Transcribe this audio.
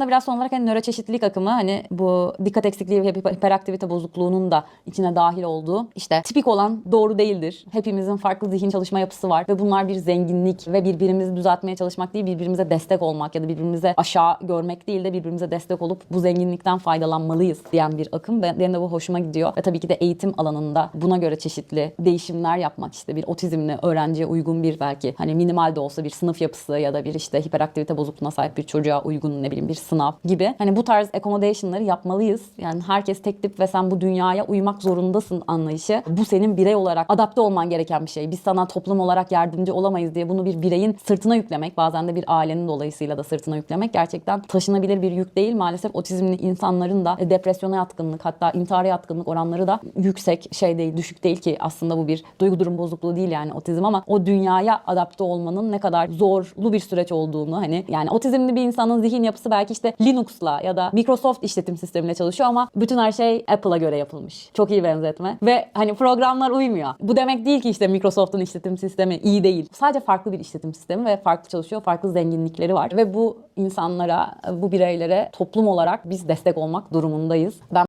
yandan da biraz son olarak hani nöroçeşitlilik akımı hani bu dikkat eksikliği ve hiper- hiperaktivite bozukluğunun da içine dahil olduğu işte tipik olan doğru değildir. Hepimizin farklı zihin çalışma yapısı var ve bunlar bir zenginlik ve birbirimizi düzeltmeye çalışmak değil birbirimize destek olmak ya da birbirimize aşağı görmek değil de birbirimize destek olup bu zenginlikten faydalanmalıyız diyen bir akım. Ben- Benim de bu hoşuma gidiyor ve tabii ki de eğitim alanında buna göre çeşitli değişimler yapmak işte bir otizmli öğrenciye uygun bir belki hani minimal de olsa bir sınıf yapısı ya da bir işte hiperaktivite bozukluğuna sahip bir çocuğa uygun ne bileyim bir sınav gibi. Hani bu tarz accommodation'ları yapmalıyız. Yani herkes tek tip ve sen bu dünyaya uymak zorundasın anlayışı. Bu senin birey olarak adapte olman gereken bir şey. Biz sana toplum olarak yardımcı olamayız diye bunu bir bireyin sırtına yüklemek, bazen de bir ailenin dolayısıyla da sırtına yüklemek gerçekten taşınabilir bir yük değil. Maalesef otizmli insanların da e, depresyona yatkınlık hatta intihara yatkınlık oranları da yüksek şey değil, düşük değil ki aslında bu bir duygu durum bozukluğu değil yani otizm ama o dünyaya adapte olmanın ne kadar zorlu bir süreç olduğunu hani yani otizmli bir insanın zihin yapısı belki işte Linux'la ya da Microsoft işletim sistemiyle çalışıyor ama bütün her şey Apple'a göre yapılmış. Çok iyi benzetme. Ve hani programlar uymuyor. Bu demek değil ki işte Microsoft'un işletim sistemi iyi değil. Sadece farklı bir işletim sistemi ve farklı çalışıyor, farklı zenginlikleri var. Ve bu insanlara, bu bireylere toplum olarak biz destek olmak durumundayız. Ben